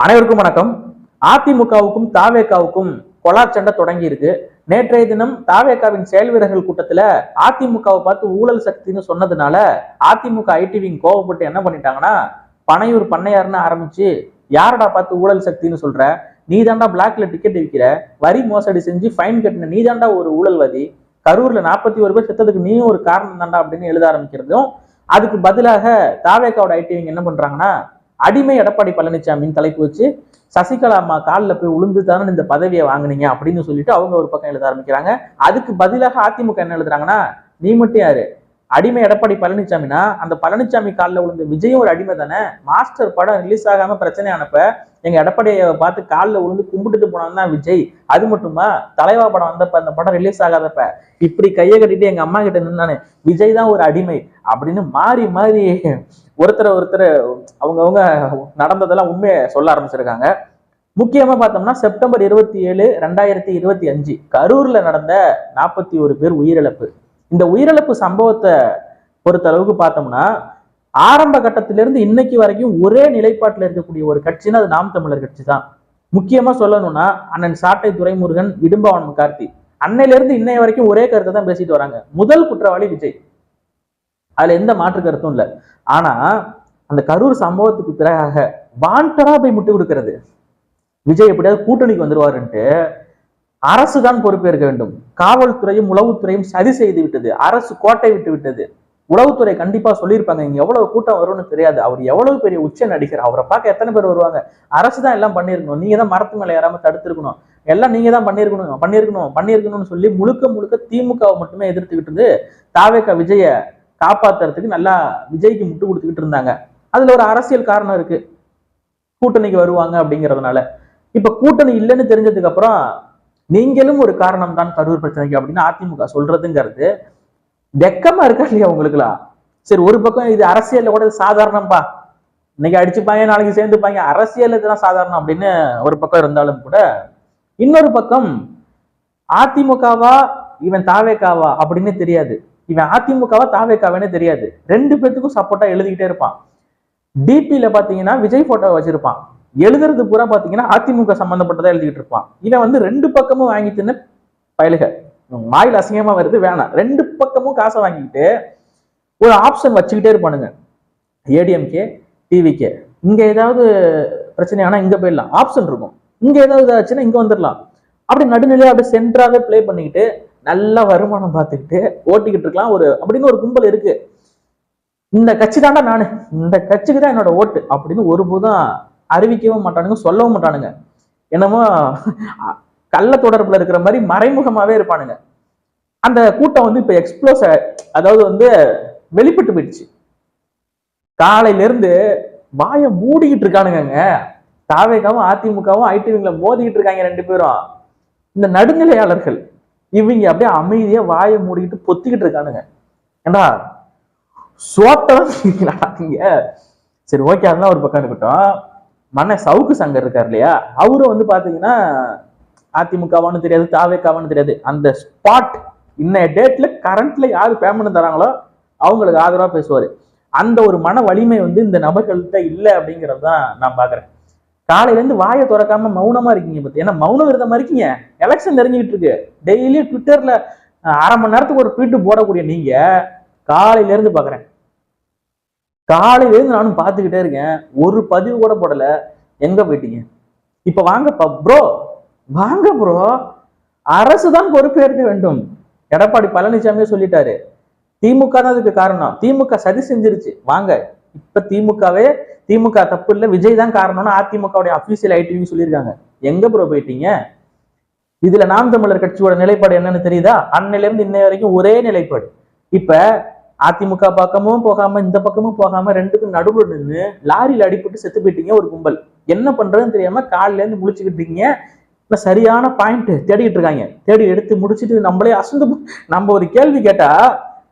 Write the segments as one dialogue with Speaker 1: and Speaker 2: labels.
Speaker 1: அனைவருக்கும் வணக்கம். அதிமுகவுக்கும் தாவேகாவுக்கும் கொலா சண்டை தொடங்கி இருக்கு. நேற்றைய தினம் தாவேகாவின் செயல் வீரர்கள் கூட்டத்துல அதிமுகவை பார்த்து ஊழல் சக்தின்னு சொன்னதுனால அதிமுக ஐடிவிங் கோவப்பட்டு என்ன பண்ணிட்டாங்கன்னா பனையூர் பண்ணையார்னு ஆரம்பிச்சு யாரடா பார்த்து ஊழல் சக்தின்னு சொல்ற? நீ தாண்டா பிளாக்ல டிக்கெட் விற்கிற வரி மோசடி செஞ்சு ஃபைன் கட்டின நீ தாண்டா ஒரு ஊழல்வாதி. கரூர்ல நாற்பத்தி ஒரு பேர் செத்ததுக்கு நீயும் ஒரு காரணம் தாண்டா அப்படின்னு எழுத ஆரம்பிக்கிறதும் அதுக்கு பதிலாக தாவேகாவோட ஐடிவிங் என்ன பண்றாங்கன்னா அடிமை எடப்பாடி பழனிசாமின்னு தலைப்பு வச்சு சசிகலா அம்மா காலில் போய் உளுந்து தானே இந்த பதவியை வாங்குனீங்க அப்படின்னு சொல்லிட்டு அவங்க ஒரு பக்கம் எழுத ஆரம்பிக்கிறாங்க. அதுக்கு பதிலாக அதிமுக என்ன எழுதுறாங்கன்னா நீ மட்டும் யாரு? அடிமை எடப்பாடி பழனிசாமினா? அந்த பழனிசாமி காலில் விழுந்த விஜயும் ஒரு அடிமை தானே? மாஸ்டர் படம் ரிலீஸ் ஆகாம பிரச்சனை ஆனப்ப எங்க எடப்பாடியை பார்த்து காலில் விழுந்து கும்பிட்டுட்டு போனவன் தான் விஜய். அது மட்டுமா? தலைவா படம் வந்தப்ப அந்த படம் ரிலீஸ் ஆகாதப்ப. இப்படி கையை கட்டிட்டு எங்க அம்மா கிட்ட நான் விஜய் தான் ஒரு அடிமை அப்படின்னு மாறி மாறி ஒருத்தரை ஒருத்தர் அவங்கவுங்க நடந்ததெல்லாம் உண்மையை சொல்ல ஆரம்பிச்சிருக்காங்க. முக்கியமா பார்த்தோம்னா செப்டம்பர் இருபத்தி ஏழு ரெண்டாயிரத்தி இருபத்தி அஞ்சு கரூர்ல நடந்த நாற்பத்தி ஒரு பேர் உயிரிழப்பு. இந்த உயிரிழப்பு சம்பவத்தை பொறுத்த அளவுக்கு பார்த்தோம்னா ஆரம்ப கட்டத்திலிருந்து இன்னைக்கு வரைக்கும் ஒரே நிலைப்பாட்டில் இருக்கக்கூடிய ஒரு கட்சின்னா அது நாம் தமிழர் கட்சி தான். முக்கியமா சொல்லணும்னா அண்ணன் சாட்டை துரைமுருகன் இடும்பவன் கார்த்தி. அன்னையில இருந்து இன்னைய வரைக்கும் ஒரே கருத்தை தான் பேசிட்டு வராங்க. முதல் குற்றவாளி விஜய். அதுல எந்த மாற்று கருத்தும் இல்லை. ஆனா அந்த கரூர் சம்பவத்துக்கு பிறகாக வாண்டடா போய் முட்டு கொடுக்கிறது. விஜய் எப்படியாவது கூட்டணிக்கு வந்துருவாருன்ட்டு அரசு தான் பொறுப்பேற்க வேண்டும். காவல்துறையும் உளவுத்துறையும் சதி செய்து விட்டது. அரசு கோட்டை விட்டு விட்டது. உளவுத்துறை கண்டிப்பா சொல்லியிருப்பாங்க. இங்க எவ்வளவு கூட்டம் வரும்னு தெரியாது. அவர் எவ்வளவு பெரிய உச்ச நடிகர். அவரை பார்க்க எத்தனை பேர் வருவாங்க? அரசு தான் எல்லாம் பண்ணியிருக்கணும். நீங்க தான் மரத்து மேல ஏறாம தடுத்திருக்கணும். எல்லாம் நீங்க தான் பண்ணியிருக்கணும் பண்ணியிருக்கணும் பண்ணியிருக்கணும்னு சொல்லி முழுக்க முழுக்க திமுகவை மட்டுமே எதிர்த்துக்கிட்டு இருந்து தாவேக விஜய காப்பாத்துறதுக்கு நல்லா விஜய்க்கு முட்டு கொடுத்துக்கிட்டு இருந்தாங்க. அதுல ஒரு அரசியல் காரணம் இருக்கு. கூட்டணிக்கு வருவாங்க அப்படிங்கிறதுனால. இப்ப கூட்டணி இல்லைன்னு தெரிஞ்சதுக்கு அப்புறம் நீங்களும் ஒரு காரணம் தான் கரூர் பிரச்சனைக்கு அப்படின்னு அதிமுக சொல்றதுங்கிறது வெக்கமா இருக்கா இல்லையா உங்களுக்குலாம்? சரி ஒரு பக்கம் இது அரசியல்ல கூட இது சாதாரணம்பா. இன்னைக்கு அடிச்சுப்பாங்க நாளைக்கு சேர்ந்துப்பாங்க. அரசியல் இதெல்லாம் சாதாரணம் அப்படின்னு ஒரு பக்கம் இருந்தாலும் கூட இன்னொரு பக்கம் அதிமுகவா இவன் தாவேக்காவா அப்படின்னு தெரியாது. இவன் அதிமுகவா தாவேக்காவானே தெரியாது. ரெண்டு பேத்துக்கும் சப்போர்ட்டா எழுதிக்கிட்டே இருப்பான். டிபியில பாத்தீங்கன்னா விஜய் போட்டோ வச்சிருப்பான். எழுதுறது பூரா பாத்தீங்கன்னா அதிமுக சம்பந்தப்பட்டதா எழுதிக்கிட்டு இருப்பான். இவன் வந்து ரெண்டு பக்கமும் வாங்கி தின்னு பயலுக. வாயில் அசிங்கமா வருது வேணாம். ரெண்டு பக்கமும் காசை வாங்கிக்கிட்டு ஒரு ஆப்ஷன் வச்சுக்கிட்டே இருப்பானுங்க. ஏடிஎம்கே டிவிகே இங்க ஏதாவது பிரச்சனை ஆனா இங்க போயிடலாம். ஆப்ஷன் இருக்கும். இங்க ஏதாவது ஆச்சுன்னா இங்க வந்துடலாம் அப்படி நடுநிலையாக அப்படியே சென்டராகவே ப்ளே பண்ணிக்கிட்டு நல்லா வருமானம் பார்த்துக்கிட்டு ஓட்டிக்கிட்டு இருக்கலாம். ஒரு அப்படின்னு ஒரு கும்பல் இருக்கு. இந்த கட்சி தாண்டா நானு. இந்த கட்சிக்கு தான் என்னோட ஓட்டு அப்படின்னு ஒருபோதும் அறிவிக்கவும் மாட்டானுங்க சொல்லவும் மாட்டானுங்க. என்னமோ கள்ள தொடர்புல இருக்கிற மாதிரி மறைமுகமாவே இருப்பானுங்க. அந்த கூட்டம் வந்து இப்ப எக்ஸ்ப்ளோஸ் அதாவது வந்து வெளிப்பட்டு போயிடுச்சு. காலையில இருந்து வாயை மூடிக்கிட்டு இருக்கானுங்க தாவேகாவும் அதிமுகவும் ஐடிவிங்களை மோதிக்கிட்டு இருக்காங்க ரெண்டு பேரும். இந்த நடுநிலையாளர்கள் இவங்க அப்படியே அமைதியா வாயை மூடிக்கிட்டு பொத்திக்கிட்டு இருக்கானுங்க. ஏண்டா? சோட்டதான் சரி ஓகே அதெல்லாம் ஒரு பக்கம் இருக்கட்டும். மன்ன சவுக்கு சங்கர் இருக்கார் இல்லையா? அவரும் வந்து பாத்தீங்கன்னா அதிமுகவான்னு தெரியாது தாவேக்காவானு தெரியாது. அந்த ஸ்பாட் இன்னைய டேட்ல கரண்ட்ல யாரு பேமெண்ட் தராங்களோ அவங்களுக்கு ஆதரவா பேசுவாரு. அந்த ஒரு மன வலிமை வந்து இந்த நபர்கள்ட்ட இல்லை அப்படிங்கிறது தான் நான் பாக்குறேன். காலையில இருந்து வாயை திறக்காம மௌனமா இருக்கீங்க பத்தி ஏன்னா மௌன விரதமா இருக்கீங்க. எலெக்ஷன் நெருங்கிட்டு இருக்கு. டெய்லி ட்விட்டர்ல அரை மணி நேரத்துக்கு ஒரு ட்வீட் போடக்கூடிய நீங்க காலையில இருந்து பாக்குறேன். காலையில இருந்து நானும் பார்த்துக்கிட்டே இருக்கேன். ஒரு பதிவு கூட போடல. எங்க போயிட்டீங்க? இப்ப வாங்கப்பா ப்ரோ வாங்க ப்ரோ அரசு தான் பொறுப்பேற்க வேண்டும். எடப்பாடி பழனிசாமியே சொல்லிட்டாரு. திமுக தான் அதுக்கு காரணம். திமுக சதி செஞ்சிருச்சு. வாங்க. இப்ப திமுகவே திமுக தப்பு இல்ல விஜய் தான் காரணம்னு அதிமுகவுடைய அபிஷியல் ஐடிவி சொல்லியிருக்காங்க. எங்க ப்ரோ போயிட்டீங்க? இதுல நாம் தமிழர் கட்சியோட நிலைப்பாடு என்னன்னு தெரியுதா? அன்னிலிருந்து இன்னை வரைக்கும் ஒரே நிலைப்பாடு. இப்ப அதிமுக பக்கமும் போகாம இந்த பக்கமும் போகாம ரெண்டுக்கும் நடுவுல நின்று லாரியில அடிபட்டு செத்து போயிட்டீங்க ஒரு கும்பல். என்ன பண்றதுன்னு தெரியாம காலில இருந்து முழிச்சுக்கிட்டு இருக்கீங்க. இப்ப சரியான பாயிண்ட் தேடிட்டு இருக்காங்க. தேடி எடுத்து முடிச்சிட்டு நம்மளே அசந்து நம்ம ஒரு கேள்வி கேட்டா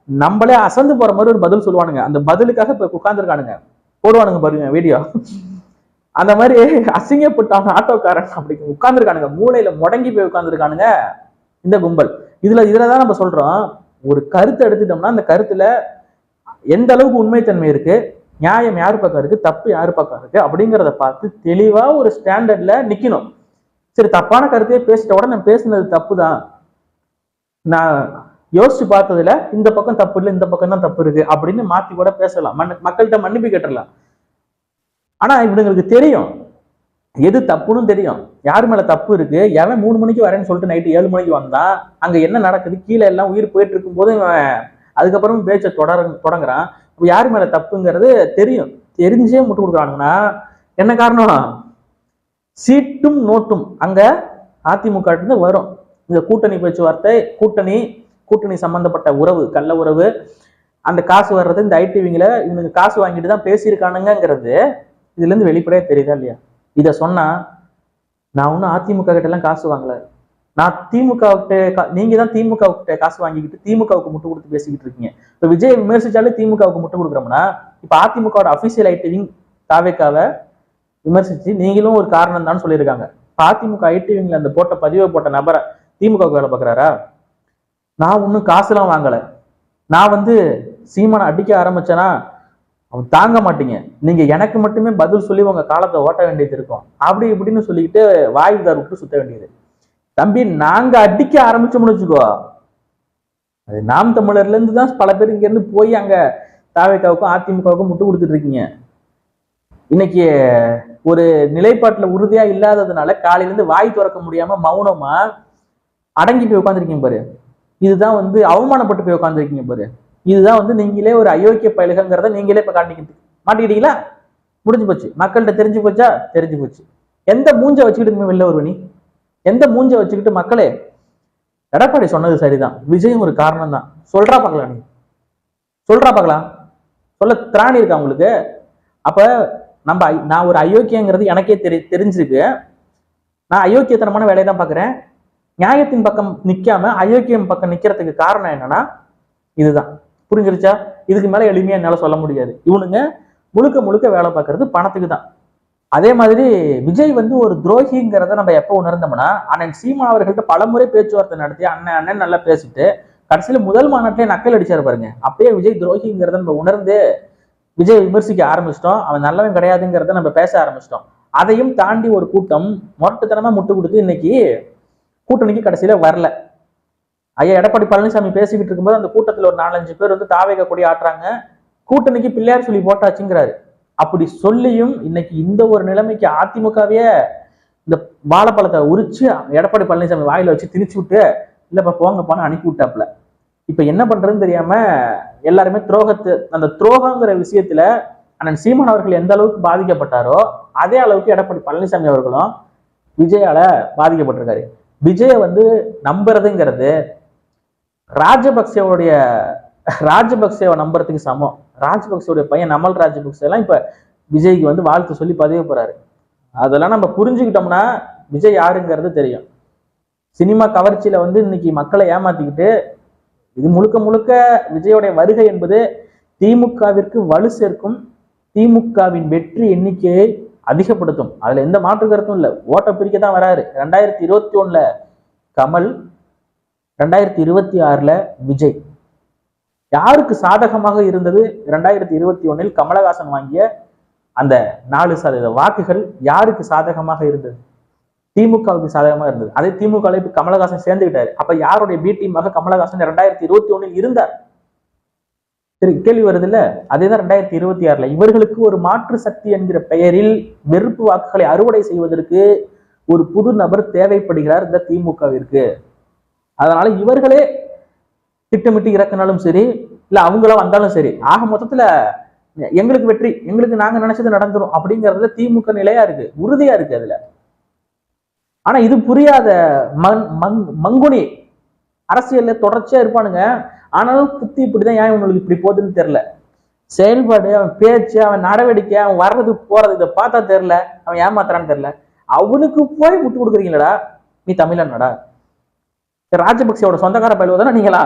Speaker 1: நம்மளே அசந்து போற மாதிரி ஒரு பதில் சொல்லுவானுங்க. அந்த பதிலுக்காக இப்ப உட்கார்ந்துருக்கானுங்க. போடுவானுங்க பாருங்க வீடியோ அந்த மாதிரி அசிங்கப்பட்டான ஆட்டோக்காரன் அப்படி உட்காந்துருக்கானுங்க மூளையில முடங்கி போய் உட்காந்துருக்கானுங்க இந்த கும்பல். இதுல இதுலதான் நம்ம சொல்றோம் ஒரு கருத்தை எடுத்துட்டோம்னா அந்த கருத்துல எந்த அளவுக்கு உண்மைத்தன்மை இருக்கு நியாயம் யார் பக்கம் இருக்கு தப்பு யார் பக்கம் இருக்கு அப்படிங்கிறத பார்த்து தெளிவா ஒரு ஸ்டாண்டர்ட்ல நிக்கணும். சரி தப்பான கருத்தையே பேசிட்ட உடனே நான் பேசுனது தப்பு தான் நான் யோசிச்சு பார்த்ததுல இந்த பக்கம் தப்பு இல்லை இந்த பக்கம் தான் தப்பு இருக்கு அப்படின்னு மாத்தி கூட பேசலாம். மன்ன- மக்கள்கிட்ட மன்னிப்பு கேட்டுடலாம். ஆனா இவனுங்களுக்கு தெரியும். எது தப்புன்னு தெரியும். யார் மேல தப்பு இருக்கு? எவன் மூணு மணிக்கு வரேன்னு சொல்லிட்டு நைட்டு ஏழு மணிக்கு வந்தான் அங்க என்ன நடக்குது? கீழே எல்லாம் உயிர் போயிட்டு இருக்கும் போது அதுக்கப்புறம் பேச்சை தொடர தொடங்குறான். இப்போ யார் மேல தப்புங்கிறது தெரியும். தெரிஞ்சே முட்டு கொடுக்குறானுங்கன்னா என்ன காரணம்? சீட்டும் நோட்டும் அங்க அதிமுக இருந்து வரும். இந்த கூட்டணி பேச்சுவார்த்தை கூட்டணி கூட்டணி சம்பந்தப்பட்ட உறவு கள்ள உறவு அந்த காசு வர்றது இந்த ஐடிவிங்கில் இவனுக்கு காசு வாங்கிட்டு தான் பேசியிருக்கானுங்கிறது இதுலேருந்து வெளிப்படையே தெரியுதா இல்லையா? இதை சொன்னா நான் ஒன்றும் அதிமுக கிட்டலாம் எல்லாம் காசு வாங்கலை. நான் திமுக கிட்ட நீங்க தான் திமுக கிட்ட காசு வாங்கிக்கிட்டு திமுகவுக்கு முட்டு கொடுத்து பேசிக்கிட்டு இருக்கீங்க. இப்போ விஜய் விமர்சித்தாலே திமுகவுக்கு முட்டு கொடுக்குறோம்னா இப்போ அதிமுகவோட அஃபிஷியல் ஐடிவிங் தாவேக்காவை விமர்சிச்சு நீங்களும் ஒரு காரணம் தான் சொல்லியிருக்காங்க. அதிமுக ஐடிவிங்கில் அந்த போட்ட பதிவை போட்ட நபரை திமுகவுக்கு வேலை பார்க்குறாரா? நான் ஒன்றும் காசுலாம் வாங்கலை. நான் வந்து சீமானை அடிக்க ஆரம்பிச்சேன்னா அவன் தாங்க மாட்டீங்க. நீங்க எனக்கு மட்டுமே பதில் சொல்லி உங்க காலத்தை ஓட்ட வேண்டியது இருக்கும். அப்படி இப்படின்னு சொல்லிக்கிட்டு வாய் தார் விட்டு சுத்த வேண்டியது. தம்பி நாங்க அடிக்க ஆரம்பிச்சோம்னு வச்சுக்கோ. அது நாம் தமிழர்ல இருந்து தான் பல பேர் இங்க இருந்து போய் அங்க தாவேக்காவுக்கும் அதிமுகவுக்கும் முட்டு கொடுத்துட்டு இருக்கீங்க. இன்னைக்கு ஒரு நிலைப்பாட்டுல உறுதியா இல்லாததுனால காலையில இருந்து வாய் திறக்க முடியாம மௌனமா அடங்கி போய் உட்காந்துருக்கீங்க பாரு. இதுதான் வந்து அவமானப்பட்டு போய் உட்காந்துருக்கீங்க பாரு. இதுதான் வந்து நீங்களே ஒரு அயோக்கிய பயலுகங்கிறத நீங்களே இப்ப காட்டிக்கிட்டு மாட்டிக்கிட்டீங்களா? முடிஞ்சு போச்சு. மக்கள்கிட்ட தெரிஞ்சு போச்சா? தெரிஞ்சு போச்சு. எந்த மூஞ்ச வச்சுக்கிட்டு வெளில வருவ நீ? எந்த மூஞ்ச வச்சுக்கிட்டு மக்களே? எடப்பாடி சொன்னது சரிதான். விஜயும் ஒரு காரணம் தான் சொல்றா பார்க்கலாம் நீ. சொல்றா பார்க்கலாம். சொல்ல திராணி இருக்கா உங்களுக்கு? அப்ப நம்ம நான் ஒரு அயோக்கியங்கிறது எனக்கே தெரி தெரிஞ்சிருக்கு. நான் அயோக்கியத்தனமான வேலையை தான் பார்க்குறேன். நியாயத்தின் பக்கம் நிற்காம அயோக்கியம் பக்கம் நிக்கிறதுக்கு காரணம் என்னன்னா இதுதான். புரிஞ்சிருச்சா? இதுக்கு மேல எளிமையா என்னால சொல்ல முடியாது. இவனுங்க முழுக்க முழுக்க வேலை பார்க்கறது பணத்துக்கு தான். அதே மாதிரி விஜய் வந்து ஒரு துரோகிங்கிறத நம்ம எப்போ உணர்ந்தோம்னா அண்ணன் சீமா அவர்கள்ட்ட பலமுறை பேச்சுவார்த்தை நடத்தி அண்ணன் அண்ணன் நல்லா பேசிட்டு கடைசியில முதல் மாநாட்டிலே நக்கல் அடிச்சார் பாருங்க. அப்பயே விஜய் துரோகிங்கிறத நம்ம உணர்ந்து விஜய் விமர்சிக்க ஆரம்பிச்சிட்டோம். அவன் நல்லவன் கிடையாதுங்கிறத நம்ம பேச ஆரம்பிச்சிட்டோம். அதையும் தாண்டி ஒரு கூட்டம் மொரட்டுத்தனமா முட்டு கொடுத்து இன்னைக்கு கூட்டணிக்கு கடைசியில வரல. ஐயா எடப்பாடி பழனிசாமி பேசிக்கிட்டு இருக்கும்போது அந்த கூட்டத்துல ஒரு நாலஞ்சு பேர் வந்து தாவேக கொடி ஆட்டுறாங்க. கூட்டணிக்கு பிள்ளையார் சொல்லி போட்டாச்சுங்கிறாரு. அப்படி சொல்லியும் இன்னைக்கு இந்த ஒரு நிலைமைக்கு அதிமுகவே இந்த வாழைப்பழத்தை உரிச்சு எடப்பாடி பழனிசாமி வாயில வச்சு திணிச்சு விட்டு இல்லப்பா போங்கப்பான்னு அனுப்பி விட்டாப்புல. இப்ப என்ன பண்றதுன்னு தெரியாம எல்லாருமே துரோகத்து அந்த துரோகங்கிற விஷயத்துல அண்ணன் சீமான் அவர்கள் எந்த அளவுக்கு பாதிக்கப்பட்டாரோ அதே அளவுக்கு எடப்பாடி பழனிசாமி அவர்களும் விஜயால பாதிக்கப்பட்டிருக்காரு. விஜய வந்து நம்புறதுங்கிறது ராஜபக்சேவுடைய ராஜபக்சேவை நம்புறதுக்கு சமம். ராஜபக்சேவுடைய பையன் நமல் ராஜபக்சே எல்லாம் இப்ப விஜய்க்கு வந்து வாழ்த்து சொல்லி பதிவு போறாரு. அதெல்லாம் நம்ம புரிஞ்சுக்கிட்டோம்னா விஜய் யாருங்கிறது தெரியும். சினிமா கவர்ச்சியில வந்து இன்னைக்கு மக்களை ஏமாத்திக்கிட்டு இது முழுக்க முழுக்க விஜயோடைய வருகை என்பது திமுகவிற்கு வலு சேர்க்கும் திமுகவின் வெற்றி எண்ணிக்கையை அதிகப்படுத்தும். அதுல எந்த மாற்று கருத்தும் இல்லை. ஓட்ட பிரிக்க தான் வராரு. ரெண்டாயிரத்தி இருபத்தி ஒண்ணுல கமல் ரெண்டாயிரத்தி இருபத்தி ஆறுல விஜய். யாருக்கு சாதகமாக இருந்தது? ரெண்டாயிரத்தி இருபத்தி ஒண்ணில் கமலஹாசன் வாங்கிய அந்த நாலு சதவீத வாக்குகள் யாருக்கு சாதகமாக இருந்தது? திமுகவுக்கு சாதகமாக இருந்தது. அதே திமுக கமலஹாசன் சேர்ந்துக்கிட்டாரு அப்ப யாருடைய பி டீமாக கமலஹாசன் ரெண்டாயிரத்தி இருபத்தி ஒண்ணில் இருந்தார்? சரி கேள்வி வருது இல்ல அதேதான் ரெண்டாயிரத்தி இருபத்தி ஆறுல. இவர்களுக்கு ஒரு மாற்று சக்தி என்கிற பெயரில் வெறுப்பு வாக்குகளை அறுவடை செய்வதற்கு ஒரு புது நபர் தேவைப்படுகிறார் இந்த திமுகவிற்கு. அதனால இவர்களே திட்டமிட்டு இறக்கினாலும் சரி இல்ல அவங்களா வந்தாலும் சரி ஆக மொத்தத்துல எங்களுக்கு வெற்றி எங்களுக்கு நாங்க நினைச்சது நடந்துரும் அப்படிங்கறதுல திமுக நிலையா இருக்கு உறுதியா இருக்கு அதுல. ஆனா இது புரியாத மங் மங் மங்குனி அரசியல்ல தொடர்ச்சியா இருப்பானுங்க. ஆனாலும் புத்தி இப்படிதான் ஏன் இவனுக்கு இப்படி போகுதுன்னு தெரில செயல்பாடு அவன் பேச்சு அவன் நடவடிக்கை அவன் வர்றது போறது இதை பார்த்தா தெரியல. அவன் ஏமாத்துறான்னு தெரில அவனுக்கு போய் விட்டு கொடுக்குறீங்களடா. நீ தமிழனடா ராஜபக்சேவோட சொந்தக்கார பயிலுவதானே நீங்களா?